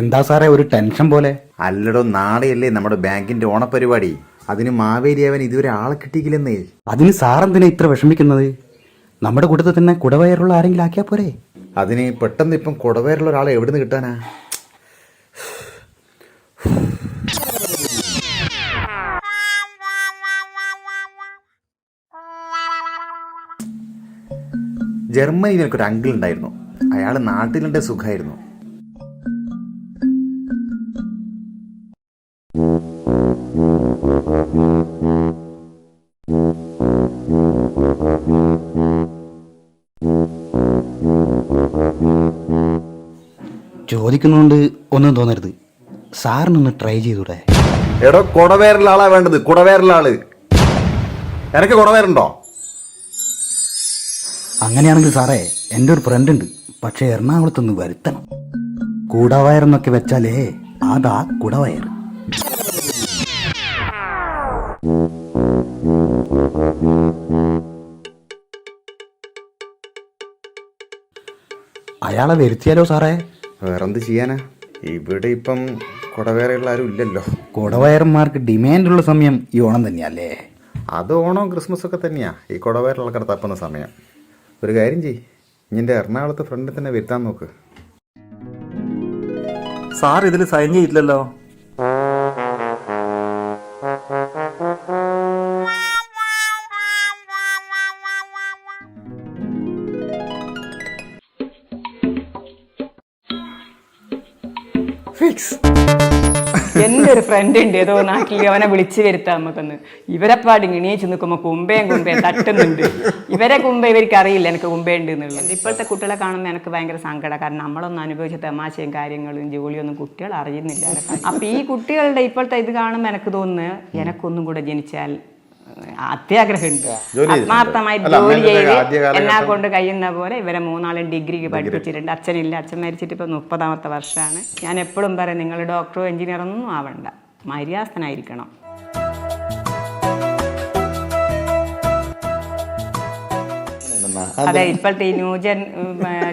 എന്താ സാറേ ഒരു ടെൻഷൻ പോലെ? അല്ലടോ നാളെയല്ലേ നമ്മുടെ ബാങ്കിന്റെ ഓണപരിപാടി. അതിന് മാവേലി അവൻ ഇതുവരെ ആളെ കിട്ടിയില്ലെന്നേ അതിന് സാറെന്തിനാ ഇത്ര വിഷമിക്കുന്നത്? നമ്മുടെ കൂട്ടത്തിൽ തന്നെ കുടവയറുള്ള ആരെങ്കിലും ആക്കിയാ പോരെ? അതിന് പെട്ടെന്ന് ഇപ്പം കുടവയറുള്ള ഒരാളെ എവിടുന്ന് കിട്ടാനാ? ജർമ്മനിയിൽ എനിക്കൊരു അങ്കിൾ ഉണ്ടായിരുന്നു. അയാൾ നാട്ടിലുണ്ട് സുഖമായിരുന്നു ചോദിക്കുന്നതുകൊണ്ട് ഒന്നും തോന്നരുത്. സാറിനൊന്ന് ട്രൈ ചെയ്തൂടെ. എടോ കുടവേറുള്ള ആളാ വേണ്ടത്. കുടവേറുള്ള ആൾ എനക്ക് കുടവേറുണ്ടോ അങ്ങനെയാണെങ്കിൽ സാറേ എന്റെ ഒരു ഫ്രണ്ട് ഉണ്ട്. പക്ഷേ എറണാകുളത്തൊന്ന് വരുത്തണം. കൂടവയറെന്നൊക്കെ വെച്ചാലേ അതാ കുടവയർ അയാളെ വരുത്തിയാലോ സാറേ? വേറെന്ത് ചെയ്യാനാ? ഇവിടെ ഇപ്പം കുടവേറെയുള്ള ആരും ഇല്ലല്ലോ. കുടവയറന്മാർക്ക് ഡിമാൻഡുള്ള സമയം ഈ ഓണം തന്നെയല്ലേ? അത് ഓണവും ക്രിസ്മസ് ഒക്കെ തന്നെയാ. ഈ കുടവേറുള്ള കട തപ്പുന്ന സമയം. ഒരു കാര്യം ചെയ് നിന്റെ എറണാകുളത്ത് ഫ്രണ്ടിൽ തന്നെ വരുത്താൻ നോക്ക്. സാർ ഇതിൽ സൈൻ ചെയ്തില്ലല്ലോ. ഫിക്സ് എന്റെ ഒരു ഫ്രണ്ട് ഉണ്ട്. ഏതോ നാട്ടിൽ അവനെ വിളിച്ചു വരുത്താം നമുക്കൊന്ന്. ഇവരെപ്പാട് ഇണീച്ച് നിൽക്കുമ്പോൾ കുമ്പയും കുമ്പയും തട്ടുന്നുണ്ട്. ഇവരെ കുമ്പ ഇവർക്ക് അറിയില്ല എനിക്ക് കുമ്പയുണ്ട് എന്നുള്ളത് ഇപ്പോഴത്തെ കുട്ടികളെ കാണുമ്പോൾ എനിക്ക് ഭയങ്കര സങ്കടം. കാരണം നമ്മളൊന്നും അനുഭവിച്ച തമാശയും കാര്യങ്ങളും ജോലിയൊന്നും കുട്ടികൾ അറിയുന്നില്ല. അപ്പൊ ഈ കുട്ടികളുടെ ഇപ്പോഴത്തെ ഇത് കാണുമ്പോൾ എനിക്ക് തോന്നുന്നു എനക്കൊന്നും കൂടെ ജനിച്ചാൽ അത്യാഗ്രഹമുണ്ട്. ആത്മാർത്ഥമായി ജോലി ചെയ്ത് എന്നെ കൊണ്ട് കഴിയുന്ന പോലെ ഇവരെ മൂന്നാളും ഡിഗ്രിക്ക് പഠിപ്പിച്ചിട്ടുണ്ട്. അച്ഛനില്ല. അച്ഛൻ മരിച്ചിട്ട് ഇപ്പൊ മുപ്പതാമത്തെ വർഷമാണ്. ഞാൻ എപ്പോഴും പറയും നിങ്ങൾ ഡോക്ടറോ എഞ്ചിനീയറോ ഒന്നും ആവണ്ട. മര്യാദനായിരിക്കണം അതെ ഇപ്പോഴത്തെ ഈ ന്യൂജൻ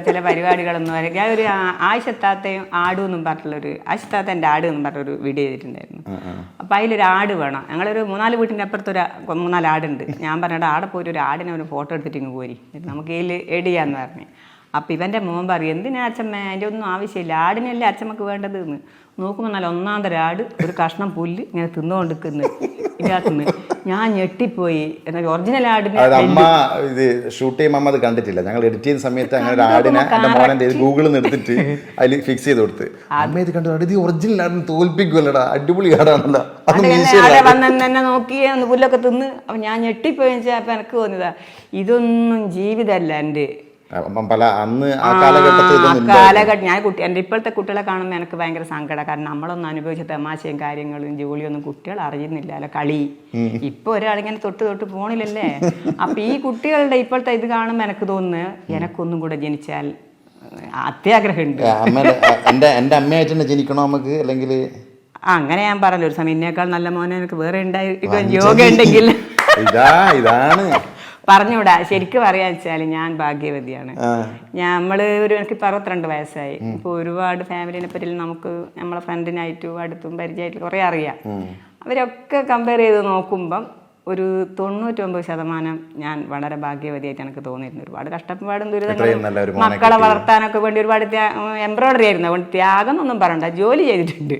ചില പരിപാടികളൊന്നും ഞാൻ ഒരു ആയിഷത്താത്തയും ആടും എന്നും പറഞ്ഞിട്ടുള്ളൊരു ആയിഷത്താത്തന്റെ ആട് എന്നും പറഞ്ഞൊരു വീഡിയോ ചെയ്തിട്ടുണ്ടായിരുന്നു. അപ്പം ആട് വേണം. ഞങ്ങളൊരു മൂന്നാൽ വീട്ടിന്റെ അപ്പുറത്തൊരു മൂന്നാൽ ആടുണ്ട് ഞാൻ പറഞ്ഞിട്ട് ആടെ പോയിട്ട് ഒരു ആടിനെ ഒരു ഫോട്ടോ എടുത്തിട്ട് ഇങ്ങ് പോരി. നമുക്ക് ഇതിൽ എഡ് ചെയ്യാന്ന് പറഞ്ഞു. അപ്പം ഇവന്റെ മോൻ പറയും എന്തിനാ അച്ഛമ്മ? അതിന്റെ ഒന്നും ആവശ്യമില്ല. ആടിനല്ലേ അച്ഛമ്മക്ക് വേണ്ടത്? എന്ന്. നോക്കുമ്പോൾ നല്ല ആട് ഒരു കഷ്ണം പുല്ല് ഇങ്ങനെ തിന്നുകൊണ്ടിരിക്കുന്നു. ഇതിനകത്തുനിന്ന് ഞാൻ ഞെട്ടിപ്പോയി. എന്നാൽ ഒറിജിനൽ ആടിന് അത് അമ്മ ഇത് ഷൂട്ട് ചെയ്യുമ്പോൾ അമ്മ അത് കണ്ടിട്ടില്ല. ഞങ്ങൾ എഡിറ്റ് ചെയ്യുന്ന സമയത്ത് അങ്ങനെ ഒരു ആടിനെ എന്റെ മോനെ ഗൂഗിളിൽ നിന്ന് എടുത്തിട്ട് അതിൽ ഫിക്സ് ചെയ്ത് കൊടുത്ത്. അമ്മ ഇത് കണ്ടു ഇത് ഒറിജിനൽ ആടിന് തോൽപ്പിക്കുമല്ലടാ അടിപൊളി ആടാണല്ലോ ആടെ വന്ന് എന്നെ നോക്കി ഒന്ന് പുല്ലൊക്കെ തിന്ന്. അപ്പം ഞാൻ ഞെട്ടിപ്പോയി വെച്ചാൽ അപ്പം എനിക്ക് തോന്നിയതാ ഇതൊന്നും ജീവിതമല്ല എന്റെ അപ്പം പല അന്ന് ആ കാലഘട്ടത്തിൽ ഞാൻ കുട്ടി എന്റെ ഇപ്പോഴത്തെ കുട്ടികളെ കാണുമ്പോൾ എനിക്ക് ഭയങ്കര സങ്കടം. കാരണം നമ്മളൊന്നും അനുഭവിച്ച തമാശയും കാര്യങ്ങളും ജോലിയൊന്നും കുട്ടികൾ അറിയുന്നില്ല. അല്ല കളി. ഇപ്പൊ ഒരാളിങ്ങനെ തൊട്ട് തൊട്ട് പോണില്ലല്ലേ? അപ്പൊ ഈ കുട്ടികളുടെ ഇപ്പോഴത്തെ ഇത് കാണുമ്പോൾ എനിക്ക് തോന്നുന്നു എനക്കൊന്നും കൂടെ ജനിച്ചാൽ അത്യാഗ്രഹമുണ്ട്. അമ്മേടെ എന്റെ എന്റെ അമ്മയായിട്ട് തന്നെ ജനിക്കണോ നമുക്ക്? അല്ലെങ്കിൽ അങ്ങനെ ഞാൻ പറഞ്ഞു ഒരു സമയം ഇന്നേക്കാൾ നല്ല മോനെ എനിക്ക് വേറെ ഉണ്ടായി യോഗ ഉണ്ടെങ്കിൽ. ഇതാ ഇതാണ്. പറഞ്ഞൂടാ ശരിക്കും പറയാന്ന് വെച്ചാൽ ഞാൻ ഭാഗ്യവതിയാണ്. ഞാൻ നമ്മൾ ഒരു എനിക്ക് അറുപത്തിരണ്ട് വയസ്സായി. ഇപ്പൊ ഒരുപാട് ഫാമിലിനെ പറ്റി നമുക്ക് നമ്മളെ ഫ്രണ്ടിനായിട്ടും അടുത്തും പരിചയമായിട്ടും കുറെ അറിയാം. അവരൊക്കെ കമ്പയർ ചെയ്ത് നോക്കുമ്പം ഒരു തൊണ്ണൂറ്റൊമ്പത് ശതമാനം ഞാൻ വളരെ ഭാഗ്യവതിയായിട്ട് എനിക്ക് തോന്നിയിരുന്നു. ഒരുപാട് കഷ്ടപ്പാടും ദുരിതങ്ങളും മക്കളെ വളർത്താനൊക്കെ വേണ്ടി ഒരുപാട് എംബ്രോയിഡറി ആയിരുന്നു. അതുകൊണ്ട് ത്യാഗം എന്നൊന്നും പറയണ്ട. ജോലി ചെയ്തിട്ടുണ്ട്.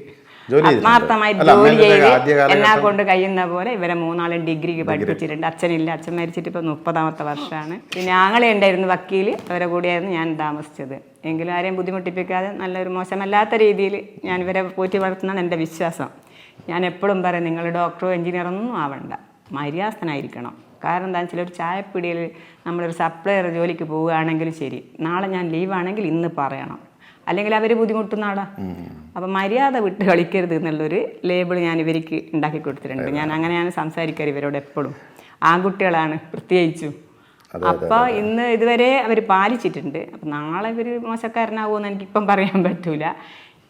ആത്മാർത്ഥമായി ജോലി ചെയ്ത് എന്നെ കൊണ്ട് കഴിയുന്ന പോലെ ഇവരെ മൂന്നാളും ഡിഗ്രിക്ക് പഠിപ്പിച്ചിട്ടുണ്ട്. അച്ഛനില്ല. അച്ഛൻ മരിച്ചിട്ട് ഇപ്പൊ മുപ്പതാമത്തെ വർഷമാണ്. പിന്നെ ആങ്ങളെ ഉണ്ടായിരുന്നു വക്കീൽ അവരെ കൂടെയായിരുന്നു ഞാൻ താമസിച്ചത്. എങ്കിലും ആരെയും ബുദ്ധിമുട്ടിപ്പിക്കാതെ നല്ലൊരു മോശമല്ലാത്ത രീതിയിൽ ഞാൻ ഇവരെ പോറ്റി വളർത്തുന്നതാണ് എന്റെ വിശ്വാസം. ഞാൻ എപ്പോഴും പറയും നിങ്ങൾ ഡോക്ടറോ എഞ്ചിനീയറോ ഒന്നും ആവണ്ട. മര്യാദനായിരിക്കണം കാരണം എന്താണെന്ന് വെച്ചാൽ ഒരു ചായപ്പിടിയിൽ നമ്മളൊരു സപ്ലയർ ജോലിക്ക് പോവുകയാണെങ്കിലും ശരി. നാളെ ഞാൻ ലീവാണെങ്കിൽ ഇന്ന് പറയണം. അല്ലെങ്കിൽ അവർ ബുദ്ധിമുട്ടുന്ന ആളാ അപ്പം മര്യാദ വിട്ട് കളിക്കരുത് എന്നുള്ളൊരു ലേബിൾ ഞാൻ ഇവർക്ക് ഉണ്ടാക്കി കൊടുത്തിട്ടുണ്ട്. ഞാൻ അങ്ങനെയാണ് സംസാരിക്കാറ് ഇവരോട് എപ്പോഴും. ആൺകുട്ടികളാണ് പ്രത്യേകിച്ചും. അപ്പോൾ ഇന്ന് ഇതുവരെ അവർ പാലിച്ചിട്ടുണ്ട്. അപ്പം നാളെ ഇവർ മോശക്കാരനാകുമെന്ന് എനിക്കിപ്പം പറയാൻ പറ്റൂല.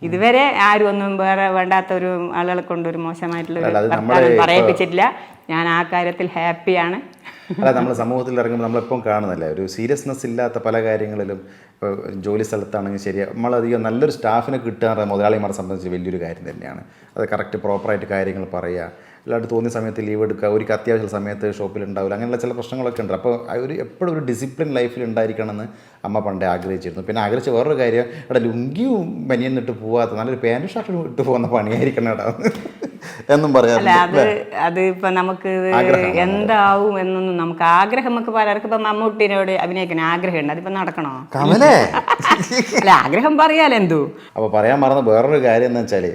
ഇതുവരെ ആരും ഒന്നും വേറെ വേണ്ടാത്ത ഒരു ആളുകളെ കൊണ്ട് ഒരു മോശമായിട്ടുള്ള ഒരു ഇപ്പൊ- പറയിപ്പിച്ചിട്ടില്ല. ഞാൻ ആ കാര്യത്തിൽ ഹാപ്പിയാണ് അല്ല നമ്മൾ സമൂഹത്തിൽ ഇറങ്ങുമ്പോൾ നമ്മളെപ്പം കാണുന്നില്ലേ ഒരു സീരിയസ്നെസ് ഇല്ലാത്ത പല കാര്യങ്ങളിലും ഇപ്പോൾ ജോലി സ്ഥലത്താണെങ്കിൽ ശരി നമ്മളധികം നല്ലൊരു സ്റ്റാഫിനെ കിട്ടുക മുതലാളിമാരെ സംബന്ധിച്ച് വലിയൊരു കാര്യം തന്നെയാണ്. അത് കറക്റ്റ് പ്രോപ്പറായിട്ട് കാര്യങ്ങൾ പറയുക അല്ലാണ്ട് തോന്നിയ സമയത്ത് ലീവ് എടുക്കുക ഒരു അത്യാവശ്യ സമയത്ത് ഷോപ്പിൽ ഉണ്ടാവില്ല അങ്ങനെയുള്ള ചില പ്രശ്നങ്ങളൊക്കെ ഉണ്ട്. അപ്പോൾ ഒരു എപ്പോഴും ഒരു ഡിസിപ്ലിൻ ലൈഫിൽ ഉണ്ടായിരിക്കണമെന്ന് അമ്മ പണ്ടേ ആഗ്രഹിച്ചിരുന്നു. പിന്നെ ആഗ്രഹിച്ച വേറൊരു കാര്യം ഇവിടെ ലുങ്കിയും ബനിയനിട്ട് പോവാത്ത നല്ലൊരു പാന്റ് ഷർട്ടും ഇട്ട് പോകുന്ന പണിയായിരിക്കണം ഇടാ എന്നും പറയാറില്ല അത് അത് ഇപ്പൊ നമുക്ക് എന്താവും എന്നൊന്നും നമുക്ക് ആഗ്രഹം നമുക്ക് പലർക്കും ഇപ്പൊ മമ്മൂട്ടിനോട് അഭിനയിക്കാൻ ആഗ്രഹമുണ്ട്. അതിപ്പോ നടക്കണോ? കമലേ? അല്ല ആഗ്രഹം പറയാലോ എന്തോ? അപ്പോൾ പറയാൻ മറന്ന വേറൊരു കാര്യം എന്ന് വെച്ചാൽ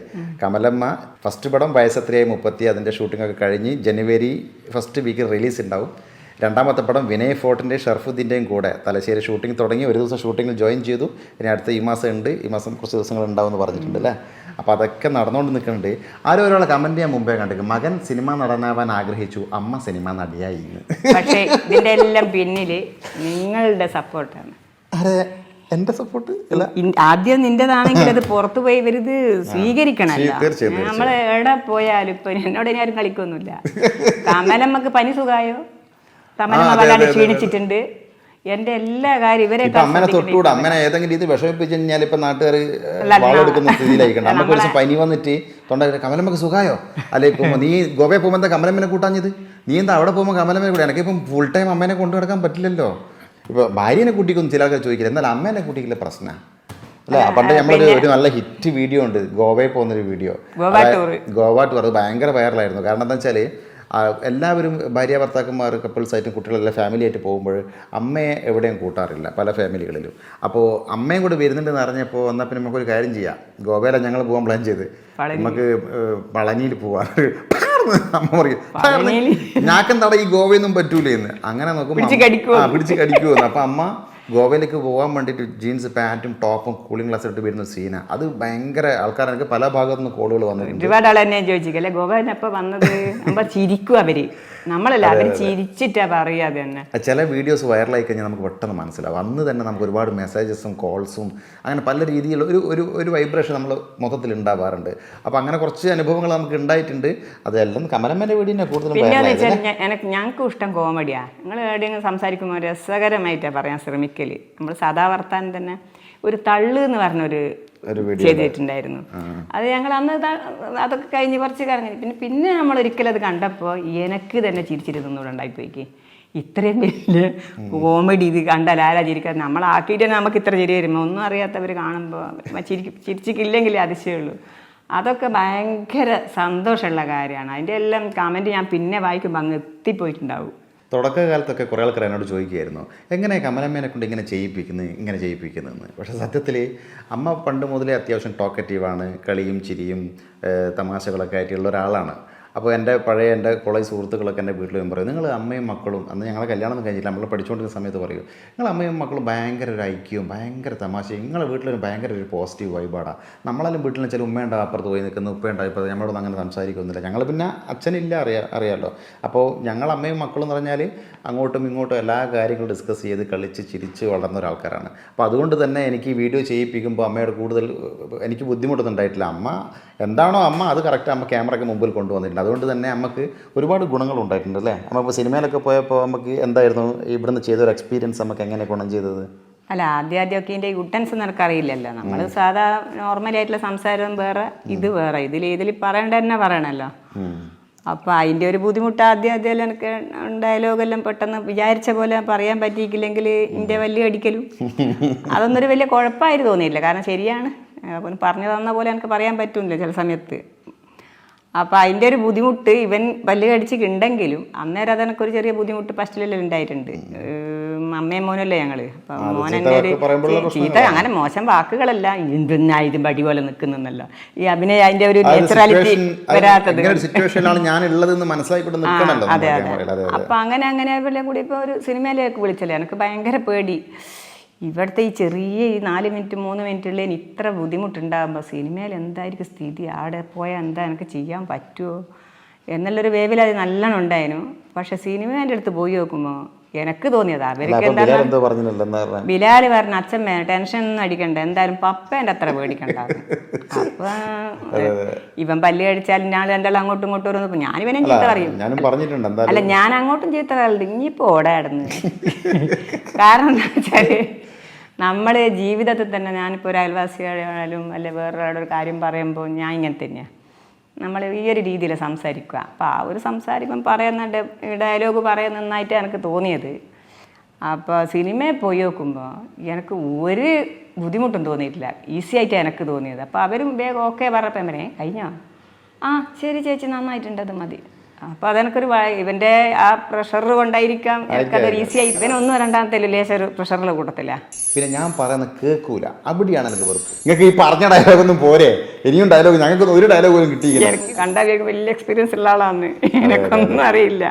കമലമ്മ ഫസ്റ്റ് പടം വയസ്സത്രയായി മുപ്പത്തി അതിന്റെ ഷൂട്ടിംഗ് ഒക്കെ കഴിഞ്ഞ് ജനുവരി ഫസ്റ്റ് വീക്ക് റിലീസ് ഉണ്ടാവും. രണ്ടാമത്തെ പടം വിനയ് ഫോർട്ടിന്റെയും ഷർഫുദ്ദീന്റെയും കൂടെ. തലശ്ശേരി ഷൂട്ടിംഗ് തുടങ്ങി. ഒരു ദിവസം ഷൂട്ടിങ്ങിൽ ജോയിൻ ചെയ്തു. ഇനി അടുത്ത ഈ മാസം ഉണ്ട്. ഈ മാസം കുറച്ച് ദിവസങ്ങൾ ഉണ്ടാവുമെന്ന് പറഞ്ഞിട്ടുണ്ട് അല്ലേ? അപ്പോൾ അതൊക്കെ നടന്നുകൊണ്ട് നിൽക്കുന്നുണ്ട്. ആരോ ഒരാളെ കമന്റ് ചെയ്യാൻ മുമ്പേ കണ്ടിരിക്കും. മകൻ സിനിമ നടനാവാൻ ആഗ്രഹിച്ചു. അമ്മ സിനിമ നടിയായി പക്ഷേ ഇതിന്റെ എല്ലാം പിന്നിൽ നിങ്ങളുടെ സപ്പോർട്ടാണ്. അതെ എന്റെ സപ്പോർട്ട്? ആദ്യം നിന്റേതാണെങ്കിൽ അത് പുറത്തു പോയി ഇവരിത് സ്വീകരിക്കണം. നമ്മൾ എവിടെ പോയാലും ഇപ്പൊ എന്നോട് ഇനി ആരും കളിക്കൊന്നുമില്ല. കമലമ്മക്ക് പനി സുഖായോ വല്ലാണ്ട് അതെ, ക്ഷീണിച്ചിട്ടുണ്ട്. എന്റെ എല്ലാ കാര്യം ഇവരെ അമ്മനെ തൊട്ടുകൂടെ അമ്മനെ ഏതെങ്കിലും രീതി വിഷമിപ്പിച്ച് കഴിഞ്ഞാൽ ഇപ്പൊ നാട്ടുകാർ വാളെടുക്കുന്ന സ്ഥിതിയിലായിക്കണ്ട നമുക്ക് ഒരു ദിവസം പനി വന്നിട്ട് തൊണ്ട കമലമ്മക്ക് സുഖായോ? അല്ലെ പോകുമ്പോ നീ ഗോവയെ പോകുമ്പോ എന്താ കമലമ്മനെ കൂട്ടാഞ്ഞത്? നീ എന്താ അവിടെ പോകുമ്പോൾ കമലമ്മനെ കൂടെ എനിക്ക് ഇപ്പം ഫുൾ ടൈം അമ്മേനെ കൊണ്ടു നടക്കാൻ പറ്റില്ലല്ലോ. ഇപ്പൊ ഭാര്യനെ കൂട്ടിക്കൊന്നും ചില ആൾക്കാർ ചോദിക്കില്ല. എന്നാൽ അമ്മേനെ കൂട്ടിക്കില്ല പ്രശ്നം. അല്ല പണ്ട് നമ്മൾ ഒരു നല്ല ഹിറ്റ് വീഡിയോ ഉണ്ട്. ഗോവയിൽ പോകുന്നൊരു video. Goa tour Goa tour അത് ഭയങ്കര വൈറലായിരുന്നു കാരണം എന്താ വെച്ചാൽ എല്ലാവരും ഭാര്യ ഭർത്താക്കന്മാർ കപ്പിൾസായിട്ടും കുട്ടികളെല്ലാം ഫാമിലി ആയിട്ട് പോകുമ്പോൾ അമ്മയെ എവിടെയും കൂട്ടാറില്ല പല ഫാമിലികളിലും അപ്പോൾ അമ്മയും കൂടെ വരുന്നുണ്ടെന്ന് അറിഞ്ഞപ്പോൾ എന്നാൽ പിന്നെ നമുക്കൊരു കാര്യം ചെയ്യാം. ഗോവയിലാണ് ഞങ്ങൾ പോകാൻ പ്ലാൻ ചെയ്ത്. നമുക്ക് പളനിയിൽ പോവാൻ അമ്മ പറയും? ഞാക്കെന്താടാ ഈ ഗോവയൊന്നും പറ്റൂലേന്ന്. അങ്ങനെ നോക്കുമ്പോൾ പിടിച്ച് കടിക്കുമെന്ന് അപ്പം അമ്മ ഗോവയിലേക്ക് പോകാൻ വേണ്ടിയിട്ട് ജീൻസ് പാന്റും ടോപ്പും കൂളിംഗ് ഗ്ലാസ് ഇട്ട് വരുന്ന സീന അത് ഭയങ്കര ആൾക്കാർ എനിക്ക് പല ഭാഗത്തു നിന്ന് കോളുകൾ വന്നിട്ടുണ്ട്. ഒരുപാട് ആൾ എന്നെ ചോദിച്ചില്ലേ ഗോവ എന്നപ്പോൾ വന്നത്? നമ്മൾ ചിരിക്കും അവർ. നമ്മളല്ല അവർ ചിരിച്ചിട്ടാ പറയുക തന്നെ. ചില വീഡിയോസ് വൈറലായി കഴിഞ്ഞാൽ നമുക്ക് പെട്ടെന്ന് മനസ്സിലാവും. അന്ന് തന്നെ നമുക്ക് ഒരുപാട് മെസ്സേജസും കോൾസും അങ്ങനെ പല രീതിയിലുള്ള ഒരു ഒരു ഒരു വൈബ്രേഷൻ നമ്മൾ മൊത്തത്തിൽ ഉണ്ടാവാറുണ്ട്. അപ്പോൾ അങ്ങനെ കുറച്ച് അനുഭവങ്ങൾ നമുക്ക് ഉണ്ടായിട്ടുണ്ട്. അതെല്ലാം കമലമ്മന്റെ വീടിനെ കൂടുതൽ ഞങ്ങൾക്കും ഇഷ്ടം കോമഡിയാ നിങ്ങൾ എവിടെയെങ്കിലും സംസാരിക്കുമ്പോൾ രസകരമായിട്ടാണ് പറയാൻ ശ്രമിക്കൽ നമ്മൾ സാധാ വർത്താനം തന്നെ ഒരു തള്ളു എന്ന് പറഞ്ഞൊരു ചെയ്തിട്ടുണ്ടായിരുന്നു അത് ഞങ്ങൾ അന്ന് അതൊക്കെ കഴിഞ്ഞ് കുറച്ച് കറങ്ങി പിന്നെ പിന്നെ നമ്മൾ ഒരിക്കലും അത് കണ്ടപ്പോൾ എനിക്ക് തന്നെ ചിരിച്ചിരുന്നൂടെ ഉണ്ടായിപ്പോയിക്ക്. ഇത്രയും വലിയ കോമഡി ഇത് കണ്ടാൽ ആരാ ചിരിക്കാൻ നമ്മളാക്കിയിട്ട് തന്നെ നമുക്ക് ഇത്ര ചിരി വരുമ്പോൾ ഒന്നും അറിയാത്തവർ കാണുമ്പോൾ ചിരിക്ക് ചിരിച്ചിട്ടില്ലെങ്കിൽ അതിശയുള്ളൂ അതൊക്കെ ഭയങ്കര സന്തോഷമുള്ള കാര്യമാണ്. അതിന്റെ എല്ലാം കമന്റ് ഞാൻ പിന്നെ വായിക്കുമ്പോൾ അങ്ങ് എത്തിപ്പോയിട്ടുണ്ടാവും. തുടക്കകാലത്തൊക്കെ കുറേ ആൾക്കാർ എന്നോട് ചോദിക്കുമായിരുന്നു എങ്ങനെ കമലമ്മേനെ കൊണ്ട് ഇങ്ങനെ ചെയ്യിപ്പിക്കുന്നത് ഇങ്ങനെ ചെയ്യിപ്പിക്കുന്നതെന്ന് പക്ഷേ സത്യത്തിൽ അമ്മ പണ്ട് മുതലേ അത്യാവശ്യം ടോക്കറ്റീവാണ് കളിയും ചിരിയും തമാശകളൊക്കെ ആയിട്ടുള്ള ഒരാളാണ്. അപ്പോൾ എന്റെ പഴയ എന്റെ കോളേജ് സുഹൃത്തുക്കളൊക്കെ എന്റെ വീട്ടിൽ വരും പറയും നിങ്ങൾ അമ്മയും മക്കളും അന്ന് ഞങ്ങളെ കല്യാണം കഴിഞ്ഞില്ല നമ്മൾ പഠിച്ചുകൊണ്ടിരുന്ന സമയത്ത് പറയും നിങ്ങൾ അമ്മയും മക്കളും ഭയങ്കര ഒരു ഐക്യവും ഭയങ്കര തമാശയും നിങ്ങളെ വീട്ടിലൊരു ഭയങ്കര ഒരു പോസിറ്റീവ് വൈബാടാണ് നമ്മളെല്ലാം വീട്ടിൽ ചില ഉമ്മയുണ്ടാവും അപ്പുറത്ത് പോയി നിൽക്കുന്ന ഉപ്പയുണ്ടാവും ഇപ്പോൾ നമ്മളോടൊന്നും അങ്ങനെ സംസാരിക്കുന്നില്ല ഞങ്ങൾ പിന്നെ അച്ഛനില്ല അറിയാം അറിയാമല്ലോ അപ്പോൾ ഞങ്ങൾ അമ്മയും മക്കളും എന്ന് പറഞ്ഞാൽ അങ്ങോട്ടും ഇങ്ങോട്ടും എല്ലാ കാര്യങ്ങളും ഡിസ്കസ് ചെയ്ത് കളിച്ച് ചിരിച്ച് വളർന്ന ഒരാൾക്കാരാണ്. അപ്പോൾ അതുകൊണ്ട് തന്നെ എനിക്ക് ഈ വീഡിയോ ചെയ്യിപ്പിക്കുമ്പോൾ അമ്മയോട് കൂടുതൽ എനിക്ക് ബുദ്ധിമുട്ടൊന്നും ഉണ്ടായിട്ടില്ല. അമ്മ എന്താണോ അമ്മ അത് കറക്റ്റ് അമ്മ ക്യാമറയ്ക്ക് മുമ്പിൽ കൊണ്ടുവന്നിട്ടുണ്ട് അതുകൊണ്ട് തന്നെ നമുക്ക് ഒരുപാട് ഗുണങ്ങൾ ഉണ്ടായിട്ടുണ്ട് അല്ലേ? നമ്മൾ സിനിമയിലൊക്കെ പോയപ്പോൾ നമുക്ക് എന്തായിരുന്നു ഇവിടുന്ന് ചെയ്തൊരു എക്സ്പീരിയൻസ് നമുക്ക് എങ്ങനെ ഗുണം ചെയ്തത്? അല്ല ആദ്യം ആദ്യമൊക്കെ ഇതിന്റെ നിനക്ക് അറിയില്ലല്ലോ. നമ്മൾ സാധാ നോർമലി ആയിട്ടുള്ള സംസാരം വേറെ ഇത് വേറെ. ഇതിൽ ഇതിൽ പറയേണ്ട തന്നെ പറയണല്ലോ. അപ്പോൾ അതിന്റെ ഒരു ബുദ്ധിമുട്ട് ആദ്യം ആദ്യം എനിക്ക് ഡയലോഗെല്ലാം പെട്ടെന്ന് വിചാരിച്ച പോലെ പറയാൻ പറ്റിയില്ലെങ്കിൽ എന്റെ വലിയ അടിക്കലും. അതൊന്നൊരു ഒരു വലിയ കുഴപ്പമായിട്ട് തോന്നിയില്ല. കാരണം ശരിയാണ്. അപ്പം പറഞ്ഞു തന്ന പോലെ എനിക്ക് പറയാൻ പറ്റുന്നില്ല ചില സമയത്ത്. അപ്പോൾ അതിന്റെ ഒരു ബുദ്ധിമുട്ട് ഇവൻ പല്ല് കടിച്ചിട്ടുണ്ടെങ്കിലും അന്നേരം അത് എനിക്കൊരു ചെറിയ ബുദ്ധിമുട്ട് ഫസ്റ്റിലെല്ലാം ഉണ്ടായിട്ടുണ്ട് അമ്മയും മോനല്ലേ ഞങ്ങൾ? അപ്പം മോൻ എന്റെ ഒരു. ചീത്ത അങ്ങനെ മോശം വാക്കുകളല്ല. എന്തെന്നാ ഇത് പടി പോലെ നിൽക്കുന്നല്ലോ ഈ അഭിനയ അതിന്റെ ഒരു ഒരു നാച്ചുറാലിറ്റി വരാത്തത്. ഒരു അതെ അതെ. അപ്പൊ അങ്ങനെ അങ്ങനെ കൂടി ഇപ്പൊ ഒരു സിനിമയിലേക്ക് വിളിച്ചല്ലേ? എനിക്ക് ഭയങ്കര പേടി. ഇവിടുത്തെ ഈ ചെറിയ ഈ നാല് മിനിറ്റ് മൂന്ന് മിനിറ്റുള്ള ഇത്ര ബുദ്ധിമുട്ടുണ്ടാകുമ്പോൾ സിനിമയിൽ എന്തായിരിക്കും സ്ഥിതി? ആടെ പോയാൽ എന്താ എനിക്ക് ചെയ്യാൻ പറ്റുമോ എന്നുള്ളൊരു വേവിൽ അത് നല്ലോണം ഉണ്ടായിരുന്നു. പക്ഷെ സിനിമേന്റെ അടുത്ത് പോയി നോക്കുമ്പോൾ എനിക്ക് തോന്നിയത്. അവർക്ക് എന്താ ബിലാൽ പറഞ്ഞു അച്ഛൻ ടെൻഷൻ ഒന്നും അടിക്കണ്ട എന്തായാലും പപ്പേന്റെ അത്ര പേടിക്കണ്ട അപ്പൊ ഇവൻ പല്ല് കഴിച്ചാൽ ഞാൻ രണ്ടാളും അങ്ങോട്ടും ഇങ്ങോട്ടും വരുന്നു ഞാൻ ഇവനെ ചീത്ത പറയും. അല്ല ഞാൻ അങ്ങോട്ടും ചീത്ത പറയുന്നത് ഇനിയിപ്പോ ഓടാടുന്നു കാരണം എന്താ വെച്ചാൽ നമ്മൾ ജീവിതത്തിൽ തന്നെ ഞാനിപ്പോൾ ഒരു അയൽവാസിയായാലും അല്ലെ വേറൊരാളുടെ ഒരു കാര്യം പറയുമ്പോൾ ഞാൻ ഇങ്ങനെ തന്നെയാണ് നമ്മൾ ഈ ഒരു രീതിയിൽ സംസാരിക്കുക. അപ്പോൾ ആ ഒരു സംസാരിപ്പം പറയുന്ന ഡയലോഗ് പറയുന്ന നന്നായിട്ട് എനിക്ക് തോന്നിയത്. അപ്പോൾ സിനിമയിൽ പോയി നോക്കുമ്പോൾ എനിക്ക് ഒരു ബുദ്ധിമുട്ടും തോന്നിയിട്ടില്ല. ഈസി ആയിട്ട് എനിക്ക് തോന്നിയത്. അപ്പോൾ അവരും വേഗം ഓക്കെ പറഞ്ഞപ്പോൾ എങ്ങനെ കഴിഞ്ഞോ? ആ ശരി ചേച്ചി നന്നായിട്ടുണ്ട്. അത് മതി. അപ്പോൾ അതെനിക്കൊരു ഇവന്റെ ആ പ്രഷർ കൊണ്ടായിരിക്കാം എനിക്കതൊരു ഈസി ആയി. ഇവനൊന്നും രണ്ടാമത്തെ ലേശം ഒരു പ്രഷറിൽ കൂട്ടത്തില്ല പിന്നെ ഞാൻ പറയുന്നത് കേൾക്കൂല. അവിടെയാണ് എനിക്ക് വെറുപ്പ്. നിങ്ങൾക്ക് ഈ പറഞ്ഞ ഡയലോഗ് ഒന്നും പോരെ? ഇനിയും ഡയലോഗ് ഞങ്ങൾക്ക് ഒരു ഡയലോഗ് പോലും കിട്ടിയില്ല കണ്ടാൽ കണ്ട വലിയ എക്സ്പീരിയൻസ് ഉള്ള ആളാന്ന്. എനിക്കൊന്നും അറിയില്ല.